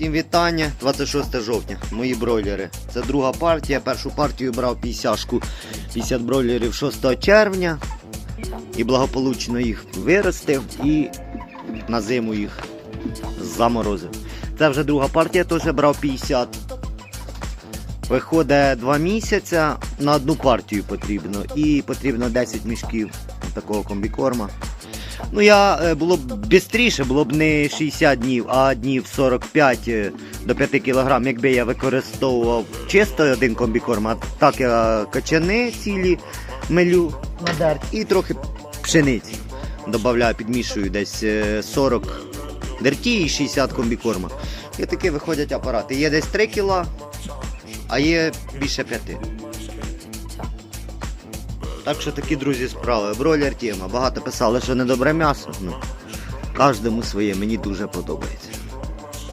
Всім вітання, 26 жовтня, мої бройлери. Це друга партія. Першу партію брав 50 50 бройлерів 6 червня. І благополучно їх виростив і на зиму їх заморозив. Це вже друга партія, теж брав 50. Виходить 2 місяці, на одну партію потрібно. І потрібно 10 мішків такого комбікорма. Ну, я е, було б швидше, було б не 60 днів, а днів 45 е, до 5 кг, якби я використовував чисто один комбікорм, а так я качани цілі мелю і трохи пшениці. Добавляю, підмішую десь е, 40 дерті і 60 комбікорма. І такі виходять апарати. Є десь 3 кг, а є більше 5. Так що такі, друзі, справи. Бройлер тема. Багато писали, що недобре м'ясо. Ну, кожному своє, мені дуже подобається.